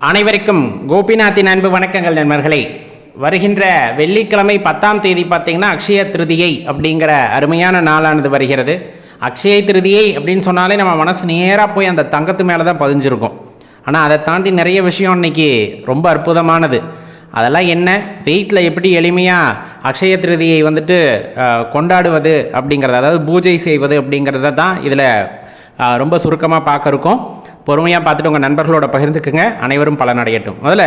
அனைவருக்கும் கோபிநாத்தின் அன்பு வணக்கங்கள் நண்பர்களே. வருகின்ற வெள்ளிக்கிழமை பத்தாம் தேதி பார்த்தீங்கன்னா அக்ஷய திருதியை அப்படிங்கிற அருமையான நாளானது வருகிறது. அக்ஷய திருதியை அப்படின்னு சொன்னாலே நம்ம மனசு நேராக போய் அந்த தங்கத்து மேலே தான் பதிஞ்சிருக்கும். ஆனால் அதை தாண்டி நிறைய விஷயம் இன்றைக்கி ரொம்ப அற்புதமானது. அதெல்லாம் என்ன? வெயிட்டில் எப்படி எளிமையாக அக்ஷய திருதியை வந்துட்டு கொண்டாடுவது அப்படிங்கிறது அதாவது பூஜை செய்வது அப்படிங்கிறத தான் இதில் ரொம்ப சுருக்கமாக பார்க்க இருக்கோம் பொறுமையாக பார்த்துட்டு உங்கள் நண்பர்களோட பகிர்ந்துக்குங்க. அனைவரும் பலனடையட்டும் முதல்ல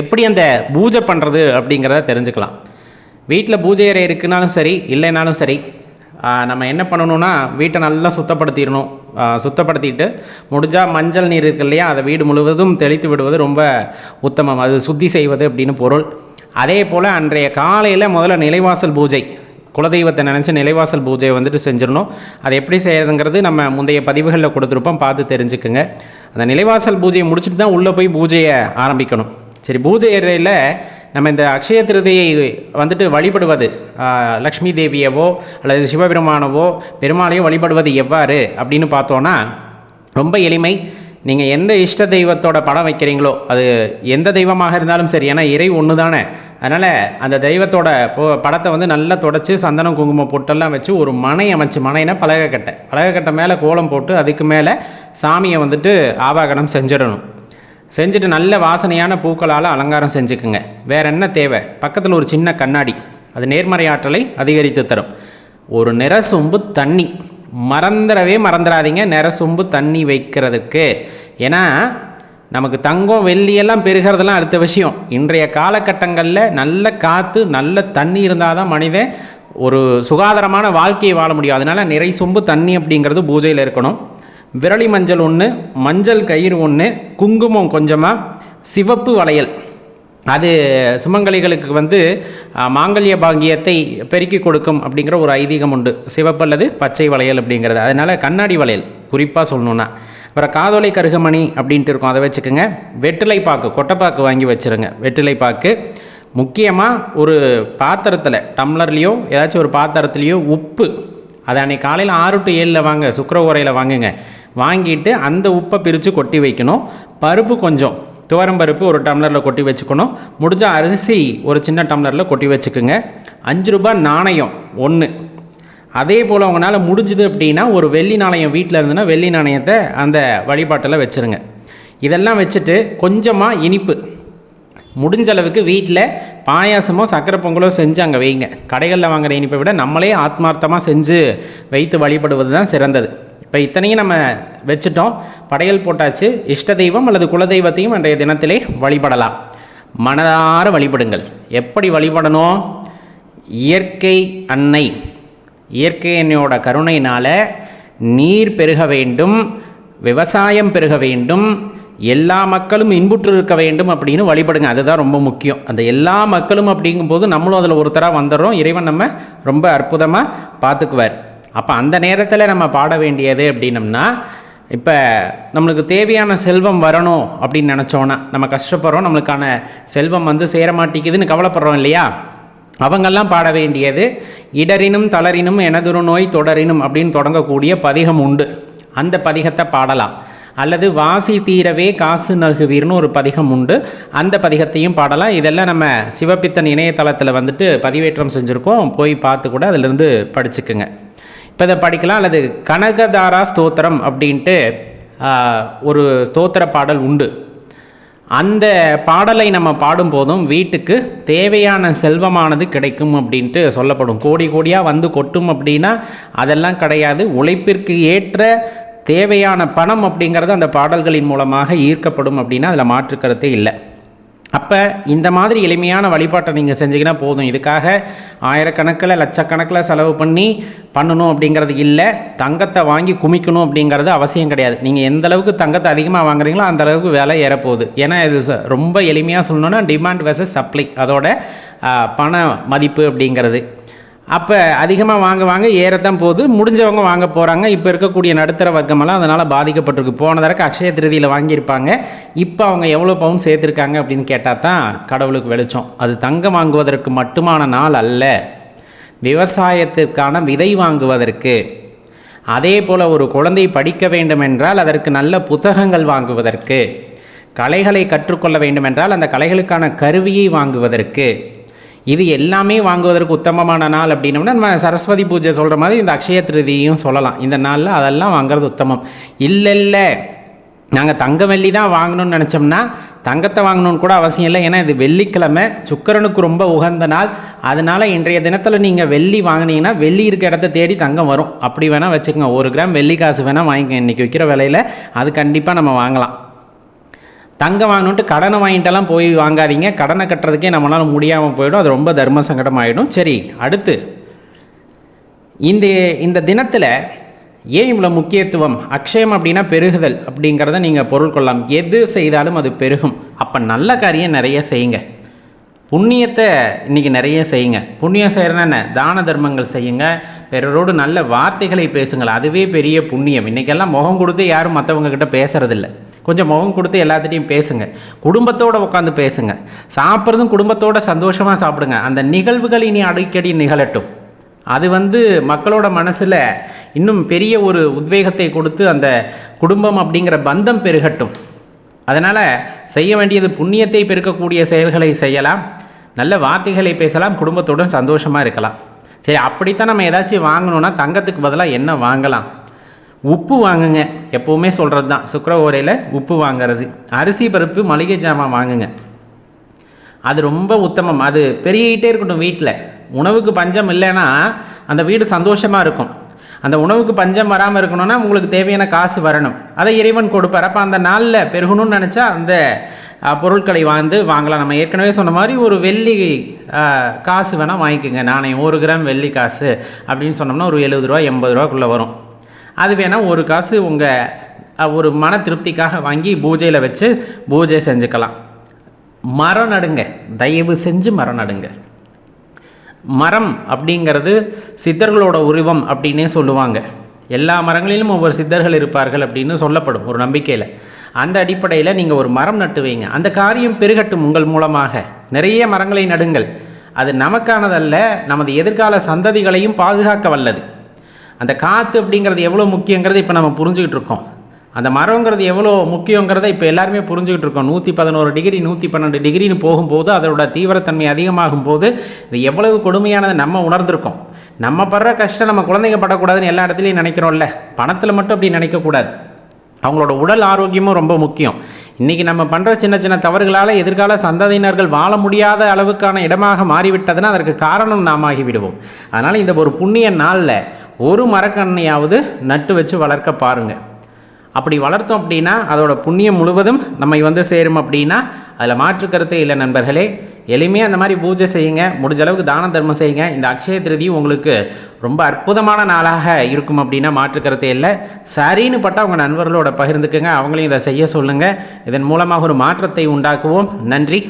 எப்படி அந்த பூஜை பண்ணுறது அப்படிங்கிறத தெரிஞ்சுக்கலாம். வீட்டில் பூஜை அறை இருக்குனாலும் சரி இல்லைனாலும் சரி நம்ம என்ன பண்ணணும்னா வீட்டை நல்லா சுத்தப்படுத்திடணும். சுத்தப்படுத்திட்டு முடிஞ்சால் மஞ்சள் நீர் இருக்கு இல்லையா அதை வீடு முழுவதும் தெளித்து விடுவது ரொம்ப உத்தமம். அது சுத்தி செய்வது அப்படின்னு பொருள். அதே போல் அன்றைய காலையில் முதல்ல நிலைவாசல் பூஜை. குலதெய்வத்தை நினச்சி நிலைவாசல் பூஜையை வந்துட்டு செஞ்சிடணும். அதை எப்படி செய்யறதுங்கிறது நம்ம முந்தைய பதிவுகளில் கொடுத்துருப்போம். பார்த்து தெரிஞ்சுக்குங்க. அந்த நிலைவாசல் பூஜையை முடிச்சுட்டு தான் உள்ளே போய் பூஜையை ஆரம்பிக்கணும். சரி பூஜை அறையில் நம்ம இந்த அக்ஷய திருதியை வந்துட்டு வழிபடுவது லக்ஷ்மி தேவியவோ அல்லது சிவபெருமானவோ பெருமாளையோ வழிபடுவது எவ்வாறு அப்படின்னு பார்த்தோன்னா ரொம்ப எளிமை. நீங்கள் எந்த இஷ்ட தெய்வத்தோட படம் வைக்கிறீங்களோ அது எந்த தெய்வமாக இருந்தாலும் சரி ஏன்னா இறை ஒன்று தானே அதனால் அந்த தெய்வத்தோட பொ- படத்தை வந்து நல்லா தொடச்சி சந்தனம் குங்குமம் பொட்டெல்லாம் வச்சு ஒரு மனை அமைச்சு மனைனா பலகைக்கட்டை பலகக்கட்டை மேலே கோலம் போட்டு அதுக்கு மேலே சாமியை வந்துட்டு ஆவாகனம் செஞ்சிடணும். செஞ்சுட்டு நல்ல வாசனையான பூக்களால் அலங்காரம் செஞ்சுக்குங்க. வேற என்ன தேவை? பக்கத்தில் ஒரு சின்ன கண்ணாடி. அது நேர்மறை ஆற்றலை அதிகரித்து தரும். ஒரு நிற சொம்பு தண்ணி. மறந்துடவே மறந்துடாதீங்க. நிற சொம்பு தண்ணி வைக்கிறதுக்கு. ஏன்னா நமக்கு தங்கம் வெள்ளியெல்லாம் பெருகிறதெல்லாம் அடுத்த விஷயம். இன்றைய காலகட்டங்களில் நல்ல காற்று நல்ல தண்ணி இருந்தால் தான் மனிதன் ஒரு சுகாதாரமான வாழ்க்கையை வாழ முடியும். அதனால் நிறை சொம்பு தண்ணி அப்படிங்கிறது பூஜையில் இருக்கணும். விரலி மஞ்சள் ஒன்று மஞ்சள் கயிறு ஒன்று குங்குமம் கொஞ்சமாக சிவப்பு வளையல். அது சுமங்கலிகளுக்கு வந்து மாங்கல்ய பாங்கியத்தை பெருக்கி கொடுக்கும் அப்படிங்கிற ஒரு ஐதீகம் உண்டு. சிவப்பு அல்லது பச்சை வளையல் அப்படிங்கிறது. அதனால் கண்ணாடி வளையல் குறிப்பாக சொல்லணுன்னா அப்புறம் காதோலை கருகமணி அப்படின்ட்டு இருக்கும். அதை வச்சுக்கோங்க. வெற்றிலை பாக்கு கொட்டைப்பாக்கு வாங்கி வச்சுருங்க. வெற்றிலை பாக்கு. முக்கியமாக ஒரு பாத்திரத்தில் டம்ளர்லேயோ ஏதாச்சும் ஒரு பாத்திரத்துலேயோ உப்பு அதை அன்னைக்கு காலையில் ஆறு டு ஏழில் வாங்க. சுக்கர உரையில் வாங்குங்க. வாங்கிட்டு அந்த உப்பை பிரித்து கொட்டி வைக்கணும். பருப்பு கொஞ்சம். துவரம் பருப்பு ஒரு டம்ளரில் கொட்டி வச்சுக்கணும். முடிஞ்ச அரிசி ஒரு சின்ன டம்ளரில் கொட்டி வச்சுக்கோங்க. அஞ்சு ரூபாய் நாணயம் ஒன்று அதே போல் உங்களால் முடிஞ்சுது அப்படின்னா ஒரு வெள்ளி நாணயம் வீட்டில் இருந்துன்னா வெள்ளி நாணயத்தை அந்த வழிபாட்டில் வச்சுருங்க. இதெல்லாம் வச்சுட்டு கொஞ்சமாக இனிப்பு. முடிஞ்ச அளவுக்கு வீட்டில் பாயாசமோ சக்கரை பொங்கலோ செஞ்சு அங்கே வைங்க. கடைகளில் வாங்குற இனிப்பை விட நம்மளே ஆத்மார்த்தமாக செஞ்சு வைத்து வழிபடுவது தான் சிறந்தது. இப்போ இத்தனையும் நம்ம வச்சுட்டோம். படையல் போட்டாச்சு. இஷ்ட தெய்வம் அல்லது குலதெய்வத்தையும் அன்றைய தினத்திலே வழிபடலாம். மனதார வழிபடுங்கள். எப்படி வழிபடணும்? இயற்கை அன்னை இயற்கை அன்னையோட கருணையினால் நீர் பெருக வேண்டும் விவசாயம் பெருக வேண்டும் எல்லா மக்களும் இன்புற்று இருக்க வேண்டும் அப்படின்னு வழிபடுங்க. அதுதான் ரொம்ப முக்கியம். அந்த எல்லா மக்களும் அப்படிங்கும்போது நம்மளும் அதில் ஒருத்தராக வந்துடுறோம். இறைவன் நம்ம ரொம்ப அற்புதமாக பார்த்துக்குவார். அப்போ அந்த நேரத்தில் நம்ம பாட வேண்டியது அப்படின்னம்னா இப்போ நம்மளுக்கு தேவையான செல்வம் வரணும் அப்படின்னு நினச்சோன்னா நம்ம கஷ்டப்படுறோம் நம்மளுக்கான செல்வம் வந்து சேரமாட்டேங்குதுன்னு கவலைப்படுறோம் இல்லையா? அவங்கெல்லாம் பாட வேண்டியது இடரினும் தளரினும் எனதொரு நோய் தொடரினும் அப்படின்னு தொடங்கக்கூடிய பதிகம் உண்டு. அந்த பதிகத்தை பாடலாம். அல்லது வாசி தீரவே காசு நகுவீர்னு ஒரு பதிகம் உண்டு. அந்த பதிகத்தையும் பாடலாம். இதெல்லாம் நம்ம சிவபித்தன் இணையதளத்தில் வந்துட்டு பதிவேற்றம் செஞ்சுருக்கோம். போய் பார்த்து கூட அதிலிருந்து படிச்சுக்குங்க. இப்போ இதை படிக்கலாம் அல்லது கனகதாரா ஸ்தோத்திரம் அப்படின்ட்டு ஒரு ஸ்தோத்திர பாடல் உண்டு. அந்த பாடலை நம்ம பாடும்போதும் வீட்டுக்கு தேவையான செல்வமானது கிடைக்கும் அப்படின்ட்டு சொல்லப்படும். கோடி கோடியாக வந்து கொட்டும் அப்படின்னா அதெல்லாம் கிடையாது. உழைப்பிற்கு ஏற்ற தேவையான பணம் அப்படிங்கிறது அந்த பாடல்களின் மூலமாக ஈர்க்கப்படும் அப்படின்னா அதில் மாற்றுக்கிறதே இல்லை. அப்போ இந்த மாதிரி எளிமையான வழிபாட்டை நீங்கள் செஞ்சிங்கன்னா போதும். இதுக்காக ஆயிரக்கணக்கில் லட்சக்கணக்கில் செலவு பண்ணி பண்ணணும் அப்படிங்கிறது இல்லை. தங்கத்தை வாங்கி குமிக்கணும் அப்படிங்கிறது அவசியம் கிடையாது. நீங்கள் எந்த அளவுக்கு தங்கத்தை அதிகமாக வாங்குறீங்களோ அந்த அளவுக்கு விலை ஏறப்போகுது. ஏன்னா இது ச- ரொம்ப எளிமையாக சொல்லணுன்னா டிமாண்ட் வெர்சஸ் சப்ளை அதோட பண மதிப்பு அப்படிங்கிறது. அப்போ அதிகமாக வாங்க வாங்க ஏறத்தான் போகுது. முடிஞ்சவங்க வாங்க போகிறாங்க இப்போ இருக்கக்கூடிய நடுத்தர வர்க்கமெல்லாம் அதனால் பாதிக்கப்பட்டிருக்கு. போன தடவை அக்ஷய திருதியில் வாங்கியிருப்பாங்க. இப்போ அவங்க எவ்வளோ பவுன் சேர்த்துருக்காங்க அப்படின்னு கேட்டால் தான் கடவுளுக்கு வெளிச்சம். அது தங்கம் வாங்குவதற்கு மட்டுமான நாள் அல்ல. விவசாயத்திற்கான விதை வாங்குவதற்கு. அதே போல் ஒரு குழந்தை படிக்க வேண்டும் என்றால் அதற்கு நல்ல புத்தகங்கள் வாங்குவதற்கு. கலைகளை கற்றுக்கொள்ள வேண்டுமென்றால் அந்த கலைகளுக்கான கருவியை வாங்குவதற்கு. இது எல்லாமே வாங்குவதற்கு உத்தமமான நாள் அப்படின்னோம்னா நம்ம சரஸ்வதி பூஜை சொல்கிற மாதிரி இந்த அக்ஷய திருதியும் சொல்லலாம். இந்த நாளில் அதெல்லாம் வாங்குறது உத்தமம். இல்லை இல்லை. நாங்கள் தங்க வெள்ளி தான் வாங்கணும்னு நினச்சோம்னா தங்கத்தை வாங்கணும்னு கூட அவசியம் இல்லை. ஏன்னா இது வெள்ளிக்கிழமை. சுக்கிரனுக்கு ரொம்ப உகந்த நாள். அதனால் இன்றைய தினத்தில் நீங்கள் வெள்ளி வாங்கினீங்கன்னா வெள்ளி இருக்க இடத்த தேடி தங்கம் வரும். அப்படி வேணால் வச்சுக்கோங்க. ஒரு கிராம் வெள்ளி காசு வேணால் வாங்கிக்க இன்றைக்கி விற்கிற விலையில் அது கண்டிப்பாக நம்ம வாங்கலாம். தங்கம் வாங்கணுன்ட்டு கடனை வாங்கிட்டெல்லாம் போய் வாங்காதீங்க. கடனை கட்டுறதுக்கே நம்மளால் முடியாமல் போயிடும். அது ரொம்ப தர்ம சங்கடம் ஆகிடும் சரி அடுத்து. இந்த இந்த தினத்தில் ஏன் இவ்வளோ முக்கியத்துவம்? அக்ஷயம் அப்படின்னா பெருகுதல் அப்படிங்கிறத நீங்கள் பொருள் கொள்ளலாம். எது செய்தாலும் அது பெருகும். அப்போ நல்ல காரியம் நிறைய செய்யுங்க. புண்ணியத்தை இன்றைக்கி நிறைய செய்யுங்க. புண்ணியம் செய்கிறனா என்ன? தான தர்மங்கள் செய்யுங்க. பிறரோடு நல்ல வார்த்தைகளை பேசுங்கள். அதுவே பெரிய புண்ணியம். இன்றைக்கெல்லாம் முகம் கொடுத்து யாரும் மற்றவங்கக்கிட்ட பேசுறதில்ல. கொஞ்சம் முகம் கொடுத்து எல்லாத்திட்டையும் பேசுங்க. குடும்பத்தோடு உட்காந்து பேசுங்க. சாப்பிட்றதும் குடும்பத்தோடு சந்தோஷமாக சாப்பிடுங்க. அந்த நிகழ்வுகள் இனி அடிக்கடி நிகழட்டும். அது வந்து மக்களோட மனசில் இன்னும் பெரிய ஒரு உத்வேகத்தை கொடுத்து அந்த குடும்பம் அப்படிங்கிற பந்தம் பெருகட்டும். அதனால் செய்ய வேண்டியது புண்ணியத்தை பெருக்கக்கூடிய செயல்களை செய்யலாம். நல்ல வார்த்தைகளை பேசலாம். குடும்பத்துடன் சந்தோஷமாக இருக்கலாம். சரி அப்படித்தான் நம்ம ஏதாச்சும் வாங்கணும்னா தங்கத்துக்கு பதிலாக என்ன வாங்கலாம்? உப்பு வாங்குங்க. எப்போவுமே சொல்கிறது தான் சுக்கர ஓரையில் உப்பு வாங்குறது. அரிசி பருப்பு மளிகை ஜாமான் வாங்குங்க. அது ரொம்ப உத்தமம். அது பெருகிட்டே இருக்கட்டும் வீட்டில் உணவுக்கு பஞ்சம் இல்லைன்னா அந்த வீடு சந்தோஷமாக இருக்கும். அந்த உணவுக்கு பஞ்சம் வராமல் இருக்கணும்னா உங்களுக்கு தேவையான காசு வரணும். அதை இறைவன் கொடுப்பார். அப்போ அந்த நாளில் பெருகணும்னு நினச்சா அந்த பொருட்களை வந்து வாங்கலாம். நம்ம ஏற்கனவே சொன்ன மாதிரி ஒரு வெள்ளி காசு வேணால் வாங்கிக்கோங்க. நாணயம் ஒரு கிராம் வெள்ளி காசு அப்படின்னு சொன்னோம்னா ஒரு எழுபது ரூபா எண்பது ரூபாக்குள்ளே வரும். அது வேணால் ஒரு காசு உங்கள் ஒரு மன திருப்திக்காக வாங்கி பூஜையில் வச்சு பூஜை செஞ்சுக்கலாம். மரம் நடுங்க. தயவு செஞ்சு மரம் நடுங்க. மரம் அப்படிங்கிறது சித்தர்களோட உருவம் அப்படின்னே சொல்லுவாங்க. எல்லா மரங்களிலும் ஒவ்வொரு சித்தர்கள் இருப்பார்கள் அப்படின்னு சொல்லப்படும் ஒரு நம்பிக்கையில். அந்த அடிப்படையில் நீங்கள் ஒரு மரம் நட்டு வைங்க அந்த காரியம் பெருகட்டும் உங்கள் மூலமாக. நிறைய மரங்களை நடுங்கள். அது நமக்கானதல்ல நமது எதிர்கால சந்ததிகளையும் பாதுகாக்க வல்லது. அந்த காற்று அப்படிங்கிறது எவ்வளோ முக்கியங்கிறத இப்போ நம்ம புரிஞ்சுக்கிட்டு இருக்கோம். அந்த மரங்கிறது எவ்வளோ முக்கியங்கிறத இப்போ எல்லாருமே புரிஞ்சுக்கிட்டு இருக்கோம். நூற்றி பதினோரு டிகிரி நூற்றி பன்னெண்டு டிகிரின்னு போகும்போது அதோட தீவிரத்தன்மை அதிகமாகும் போது இது எவ்வளவு கொடுமையானதை நம்ம உணர்ந்திருக்கோம். நம்ம படுற கஷ்டம் நம்ம குழந்தைங்க படக்கூடாதுன்னு எல்லா இடத்துலையும் நினைக்கிறோம்ல. பணத்தில் மட்டும் அப்படி நினைக்கக்கூடாது. அவங்களோட உடல் ஆரோக்கியமும் ரொம்ப முக்கியம். இன்றைக்கி நம்ம பண்ணுற சின்ன சின்ன தவறுகளால் எதிர்கால சந்ததியினர்கள் வாழ முடியாத அளவுக்கான இடமாக மாறிவிட்டதுன்னா அதற்கு காரணம் நாம் ஆகிவிடுவோம். அதனால் இந்த ஒரு புண்ணிய நாளில் ஒரு மரக்கண்ணையாவது நட்டு வச்சு வளர்க்க பாருங்கள் அப்படி வளர்த்தோம் அப்படின்னா அதோட புண்ணியம் முழுவதும் நம்மை வந்து சேரும் அப்படின்னா அதில் மாற்று கருத்தே இல்லை நண்பர்களே. எளிமையாக அந்த மாதிரி பூஜை செய்யுங்க முடிஞ்ச அளவுக்கு தான தர்மம் செய்யுங்க. இந்த அக்ஷய திருதி உங்களுக்கு ரொம்ப அற்புதமான நாளாக இருக்கும் அப்படின்னா மாற்று இல்லை. சரின்னு பட்டா உங்கள் நண்பர்களோட பகிர்ந்துக்குங்க. அவங்களையும் இதை செய்ய சொல்லுங்கள் இதன் மூலமாக ஒரு மாற்றத்தை உண்டாக்குவோம். நன்றி.